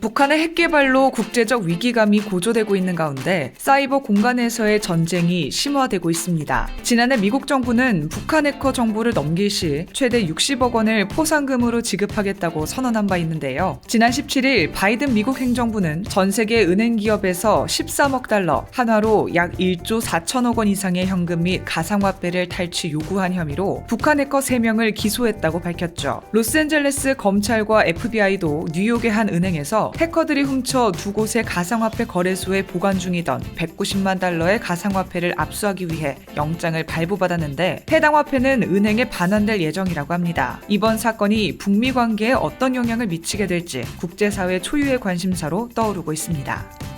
북한의 핵 개발로 국제적 위기감이 고조되고 있는 가운데 사이버 공간에서의 전쟁이 심화되고 있습니다. 지난해 미국 정부는 북한 해커 정보를 넘길 시 최대 60억 원을 포상금으로 지급하겠다고 선언한 바 있는데요. 지난 17일 바이든 미국 행정부는 전 세계 은행 기업에서 13억 달러, 한화로 약 1조 4천억 원 이상의 현금 및 가상화폐를 탈취 요구한 혐의로 북한 해커 3명을 기소했다고 밝혔죠. 로스앤젤레스 검찰과 FBI도 뉴욕의 한 은행에서 해커들이 훔쳐 두 곳의 가상화폐 거래소에 보관 중이던 190만 달러의 가상화폐를 압수하기 위해 영장을 발부받았는데 해당 화폐는 은행에 반환될 예정이라고 합니다. 이번 사건이 북미 관계에 어떤 영향을 미치게 될지 국제사회 초유의 관심사로 떠오르고 있습니다.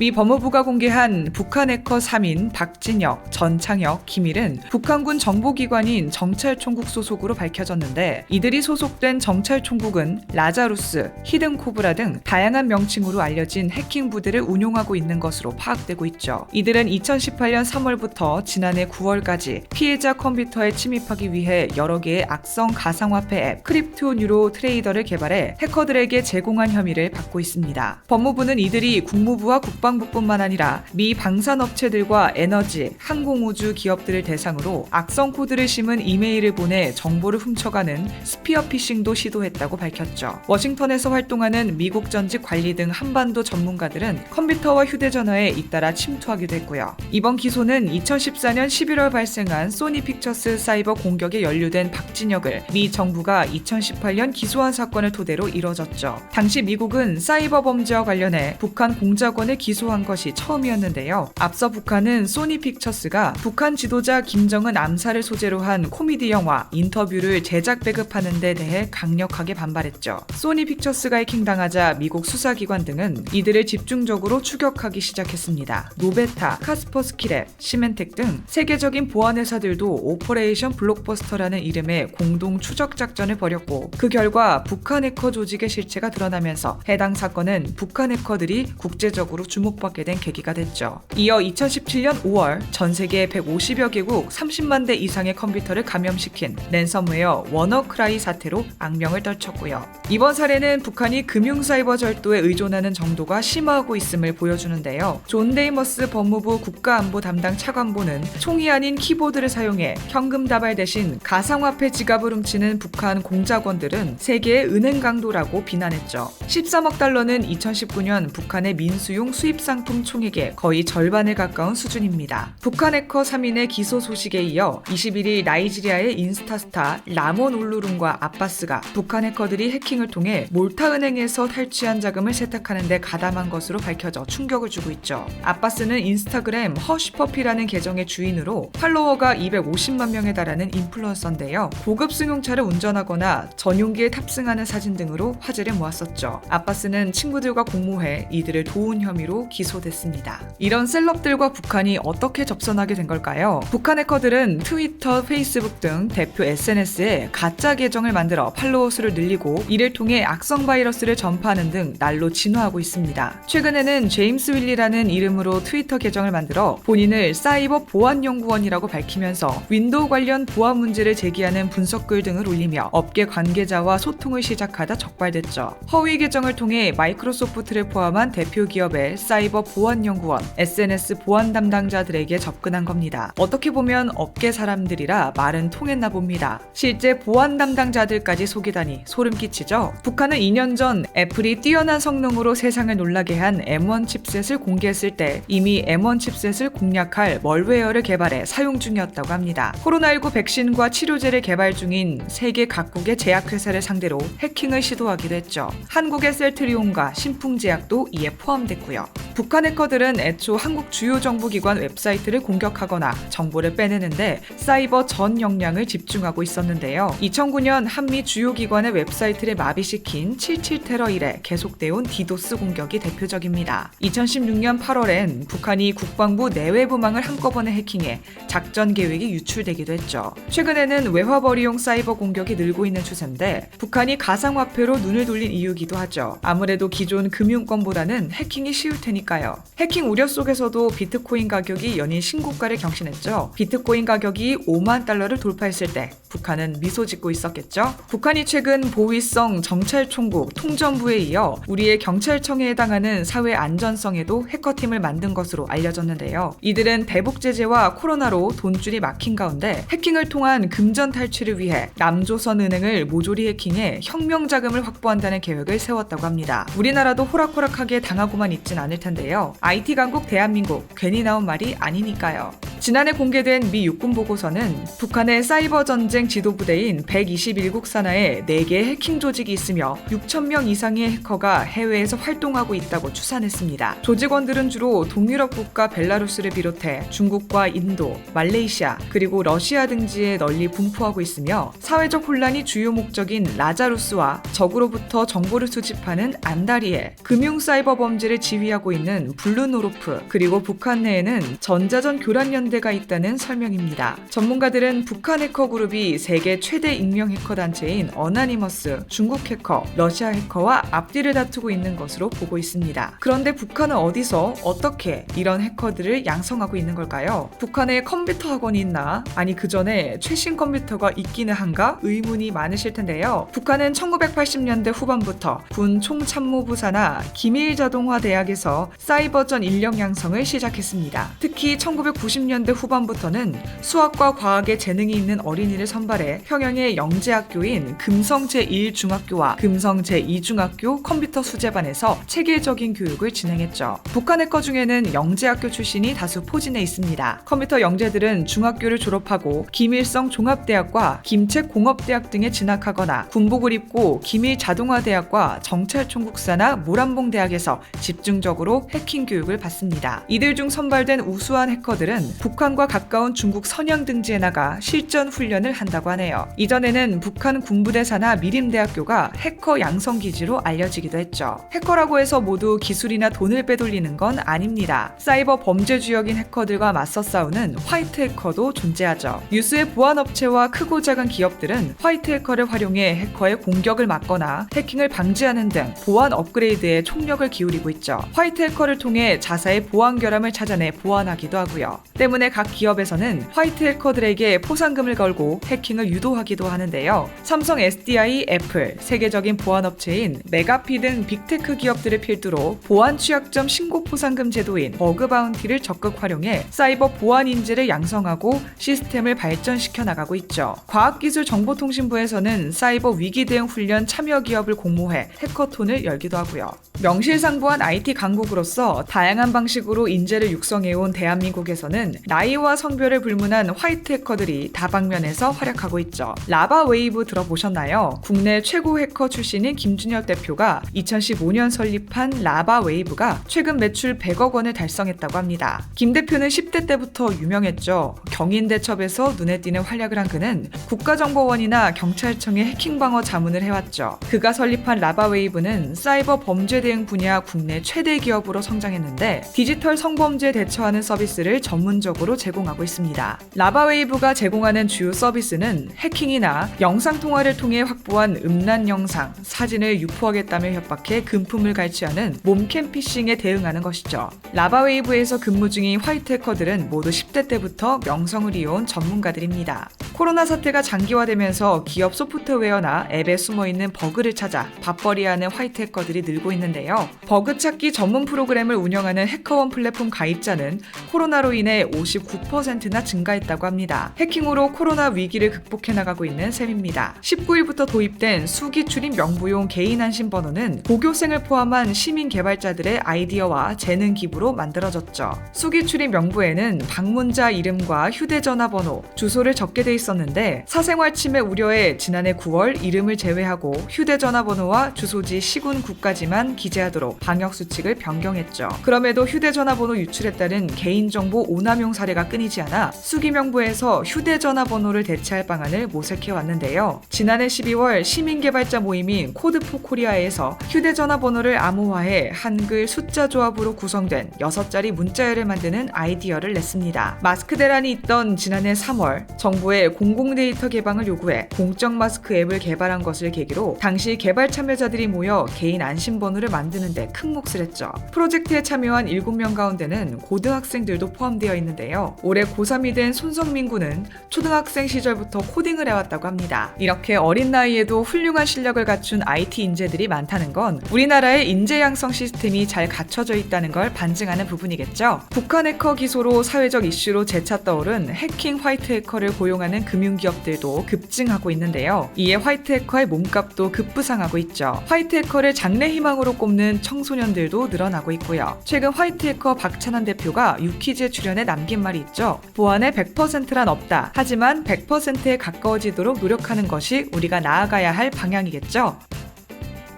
미 법무부가 공개한 북한 해커 3인 박진혁, 전창혁, 김일은 북한군 정보기관인 정찰총국 소속으로 밝혀졌는데 이들이 소속된 정찰총국은 라자루스, 히든코브라 등 다양한 명칭으로 알려진 해킹 부대를 운용하고 있는 것으로 파악되고 있죠. 이들은 2018년 3월부터 지난해 9월까지 피해자 컴퓨터에 침입하기 위해 여러 개의 악성 가상화폐 앱 크립토 뉴로 트레이더를 개발해 해커들에게 제공한 혐의를 받고 있습니다. 법무부는 이들이 국무부와 국방 부뿐만 아니라 미 방산업체들과 에너지, 항공우주 기업들을 대상으로 악성 코드를 심은 이메일을 보내 정보를 훔쳐가는 스피어 피싱도 시도했다고 밝혔죠. 워싱턴에서 활동하는 미국 전직 관리 등 한반도 전문가들은 컴퓨터와 휴대전화에 잇따라 침투하기도 했고요. 이번 기소는 2014년 11월 발생한 소니 픽처스 사이버 공격에 연루된 박진혁을 미 정부가 2018년 기소한 사건을 토대로 이뤄졌죠. 당시 미국은 사이버 범죄와 관련해 북한 공작원을 기소 한 것이 처음이었는데요. 앞서 북한은 소니 픽처스가 북한 지도자 김정은 암살을 소재로 한 코미디 영화 인터뷰를 제작 배급하는 데 대해 강력하게 반발했죠. 소니 픽처스가 해킹당하자 미국 수사기관 등은 이들을 집중적으로 추격하기 시작했습니다. 노베타, 카스퍼스키랩, 시멘텍 등 세계적인 보안 회사들도 오퍼레이션 블록버스터라는 이름의 공동 추적 작전을 벌였고 그 결과 북한 해커 조직의 실체가 드러나면서 해당 사건은 북한 해커들이 국제적으로 주목 받게 된 계기가 됐죠. 이어 2017년 5월 전 세계 150여 개국 30만 대 이상의 컴퓨터를 감염시킨 랜섬웨어 워너크라이 사태로 악명을 떨쳤고요. 이번 사례는 북한이 금융 사이버 절도에 의존하는 정도가 심화하고 있음을 보여주는데요. 존 데이머스 법무부 국가안보 담당 차관보는 총이 아닌 키보드를 사용해 현금 다발 대신 가상화폐 지갑을 훔치는 북한 공작원들은 세계의 은행 강도라고 비난했죠. 13억 달러는 2019년 북한의 민수용 수입 상품 총액의 거의 절반에 가까운 수준입니다. 북한 해커 3인의 기소 소식에 이어 21일 나이지리아의 인스타스타 라몬 울루룬과 아빠스가 북한 해커들이 해킹을 통해 몰타 은행에서 탈취한 자금을 세탁하는 데 가담한 것으로 밝혀져 충격을 주고 있죠. 아빠스는 인스타그램 허쉬퍼피라는 계정의 주인으로 팔로워가 250만 명에 달하는 인플루언서인데요. 고급 승용차를 운전하거나 전용기에 탑승하는 사진 등으로 화제를 모았었죠. 아빠스는 친구들과 공모해 이들을 도운 혐의로 기소됐습니다. 이런 셀럽들과 북한이 어떻게 접선하게 된 걸까요? 북한 해커들은 트위터, 페이스북 등 대표 SNS에 가짜 계정을 만들어 팔로워 수를 늘리고 이를 통해 악성 바이러스를 전파하는 등 날로 진화하고 있습니다. 최근에는 제임스 윌리라는 이름으로 트위터 계정을 만들어 본인을 사이버 보안 연구원이라고 밝히면서 윈도우 관련 보안 문제를 제기하는 분석글 등을 올리며 업계 관계자와 소통을 시작하다 적발됐죠. 허위 계정을 통해 마이크로소프트를 포함한 대표 기업의 사이버 보안 연구원, SNS 보안 담당자들에게 접근한 겁니다. 어떻게 보면 업계 사람들이라 말은 통했나 봅니다. 실제 보안 담당자들까지 속이다니 소름 끼치죠? 북한은 2년 전 애플이 뛰어난 성능으로 세상을 놀라게 한 M1 칩셋을 공개했을 때 이미 M1 칩셋을 공략할 멀웨어를 개발해 사용 중이었다고 합니다. 코로나19 백신과 치료제를 개발 중인 세계 각국의 제약회사를 상대로 해킹을 시도하기도 했죠. 한국의 셀트리온과 신풍제약도 이에 포함됐고요. 북한 해커들은 애초 한국 주요 정부기관 웹사이트를 공격하거나 정보를 빼내는데 사이버 전 역량을 집중하고 있었는데요. 2009년 한미 주요 기관의 웹사이트를 마비시킨 77 테러 이래 계속돼온 디도스 공격이 대표적입니다. 2016년 8월엔 북한이 국방부 내외 부망을 한꺼번에 해킹해 작전 계획이 유출되기도 했죠. 최근에는 외화벌이용 사이버 공격이 늘고 있는 추세인데 북한이 가상화폐로 눈을 돌린 이유기도 하죠. 아무래도 기존 금융권보다는 해킹이 쉬울 테니까요. 해킹 우려 속에서도 비트코인 가격이 연일 신고가를 경신했죠. 비트코인 가격이 5만 달러를 돌파했을 때 북한은 미소 짓고 있었겠죠. 북한이 최근 보위성 정찰총국 통전부에 이어 우리의 경찰청에 해당하는 사회 안전성에도 해커팀을 만든 것으로 알려졌는데요. 이들은 대북 제재와 코로나로 돈줄이 막힌 가운데 해킹을 통한 금전 탈취를 위해 남조선 은행을 모조리 해킹해 혁명 자금을 확보한다는 계획을 세웠다고 합니다. 우리나라도 호락호락하게 당하고만 있진 않을 텐데요. IT 강국 대한민국 괜히 나온 말이 아니니까요. 지난해 공개된 미 육군 보고서는 북한의 사이버 전쟁 지도부대인 121국 산하에 4개 해킹 조직이 있으며 6,000명 이상의 해커가 해외에서 활동하고 있다고 추산했습니다. 조직원들은 주로 동유럽 국가 벨라루스를 비롯해 중국과 인도, 말레이시아, 그리고 러시아 등지에 널리 분포하고 있으며 사회적 혼란이 주요 목적인 라자루스와 적으로부터 정보를 수집하는 안다리에 금융 사이버 범죄를 지휘하고 있는 블루노로프 그리고 북한 내에는 전자전 교란연 대가 있다는 설명입니다. 전문가들은 북한 해커 그룹이 세계 최대 익명 해커 단체인 어나니머스, 중국 해커, 러시아 해커와 앞뒤를 다투고 있는 것으로 보고 있습니다. 그런데 북한은 어디서 어떻게 이런 해커들을 양성하고 있는 걸까요? 북한에 컴퓨터 학원이 있나? 아니 그 전에 최신 컴퓨터가 있기는 한가? 의문이 많으실 텐데요. 북한은 1980년대 후반부터 군 총참모부 산하 기밀자동화 대학에서 사이버전 인력 양성을 시작했습니다. 특히 1990년 대 후반부터는 수학과 과학에 재능이 있는 어린이를 선발해 평양의 영재학교인 금성 제1중학교와 금성 제2중학교 컴퓨터 수제반에서 체계적인 교육을 진행했죠. 북한 해커 중에는 영재학교 출신이 다수 포진해 있습니다. 컴퓨터 영재들은 중학교를 졸업하고 김일성 종합대학과 김책공업대학 등에 진학하거나 군복을 입고 기밀자동화대학과 정찰총국사나 모란봉대학에서 집중적으로 해킹 교육을 받습니다. 이들 중 선발된 우수한 해커들은 북한과 가까운 중국 선양 등지에 나가 실전 훈련을 한다고 하네요. 이전에는 북한 군부대 산하 미림대학교가 해커 양성 기지로 알려지기도 했죠. 해커라고 해서 모두 기술이나 돈을 빼돌리는 건 아닙니다. 사이버 범죄 주역인 해커들과 맞서 싸우는 화이트 해커도 존재하죠. 뉴스의 보안 업체와 크고 작은 기업들은 화이트 해커를 활용해 해커의 공격을 막거나 해킹을 방지하는 등 보안 업그레이드에 총력을 기울이고 있죠. 화이트 해커를 통해 자사의 보안 결함을 찾아내 보완하기도 하고요. 때문에 각 기업에서는 화이트 해커들에게 포상금을 걸고 해킹을 유도하기도 하는데요. 삼성 SDI, 애플, 세계적인 보안 업체인 메가피 등 빅테크 기업들을 필두로 보안 취약점 신고 포상금 제도인 버그 바운티를 적극 활용해 사이버 보안 인재를 양성하고 시스템을 발전시켜 나가고 있죠. 과학기술정보통신부에서는 사이버 위기 대응 훈련 참여 기업을 공모해 해커톤을 열기도 하고요. 명실상부한 IT 강국으로서 다양한 방식으로 인재를 육성해온 대한민국에서는 나이와 성별을 불문한 화이트 해커들이 다방면에서 활약하고 있죠. 라바 웨이브 들어보셨나요? 국내 최고 해커 출신인 김준혁 대표가 2015년 설립한 라바 웨이브가 최근 매출 100억 원을 달성했다고 합니다. 김 대표는 10대 때부터 유명했죠. 경인대첩에서 눈에 띄는 활약을 한 그는 국가정보원이나 경찰청의 해킹 방어 자문을 해왔죠. 그가 설립한 라바 웨이브는 사이버 범죄 대응 분야 국내 최대 기업으로 성장했는데 디지털 성범죄에 대처하는 서비스를 전문적으로 제공하고 있습니다. 라바웨이브가 제공하는 주요 서비스는 해킹이나 영상 통화를 통해 확보한 음란 영상, 사진을 유포하겠다며 협박해 금품을 갈취하는 몸캠 피싱에 대응하는 것이죠. 라바웨이브에서 근무 중인 화이트 해커들은 모두 10대 때부터 명성을 이어온 전문가들입니다. 코로나 사태가 장기화되면서 기업 소프트웨어나 앱에 숨어 있는 버그를 찾아 밥벌이하는 화이트 해커들이 늘고 있는데요. 버그 찾기 전문 프로그램을 운영하는 해커원 플랫폼 가입자는 코로나로 인해 59%나 증가했다고 합니다. 해킹으로 코로나 위기를 극복해 나가고 있는 셈입니다. 19일부터 도입된 수기 출입 명부용 개인 안심 번호는 고교생을 포함한 시민 개발자들의 아이디어와 재능 기부로 만들어졌죠. 수기 출입 명부에는 방문자 이름과 휴대전화 번호, 주소를 적게 돼 있 었는데 사생활 침해 우려에 지난해 9월 이름을 제외하고 휴대전화 번호와 주소지 시군 국까지만 기재하도록 방역 수칙을 변경했죠. 그럼에도 휴대전화 번호 유출에 따른 개인정보 오남용 사례가 끊이지 않아 수기명부에서 휴대전화 번호를 대체할 방안을 모색해 왔는데요. 지난해 12월 시민개발자 모임인 코드포 코리아에서 휴대전화 번호를 암호화해 한글 숫자 조합으로 구성된 6자리 문자열을 만드는 아이디어를 냈습니다. 마스크 대란이 있던 지난해 3월 정부의 공공 데이터 개방을 요구해 공적 마스크 앱을 개발한 것을 계기로 당시 개발 참여자들이 모여 개인 안심번호를 만드는 데 큰 몫을 했죠. 프로젝트에 참여한 7명 가운데는 고등학생들도 포함되어 있는데요. 올해 고3이 된 손성민 군은 초등학생 시절부터 코딩을 해왔다고 합니다. 이렇게 어린 나이에도 훌륭한 실력을 갖춘 IT 인재들이 많다는 건 우리나라의 인재 양성 시스템이 잘 갖춰져 있다는 걸 반증하는 부분이겠죠. 북한 해커 기소로 사회적 이슈로 재차 떠오른 해킹 화이트 해커를 고용하는 금융기업들도 급증하고 있는데요. 이에 화이트 해커의 몸값도 급부상하고 있죠. 화이트 해커를 장래 희망으로 꼽는 청소년들도 늘어나고 있고요. 최근 화이트 해커 박찬환 대표가 유퀴즈에 출연해 남긴 말이 있죠. 보안의 100%란 없다. 하지만 100%에 가까워지도록 노력하는 것이 우리가 나아가야 할 방향이겠죠.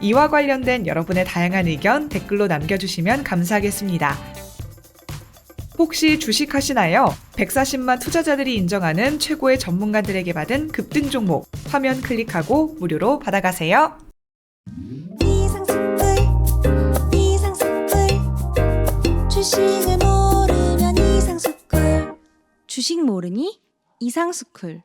이와 관련된 여러분의 다양한 의견 댓글로 남겨주시면 감사하겠습니다. 혹시 주식 하시나요? 140만 투자자들이 인정하는 최고의 전문가들에게 받은 급등 종목 화면 클릭하고 무료로 받아가세요. 이상스쿨 이상스쿨 주식을 모르면 이상스쿨 주식 모르니? 이상스쿨.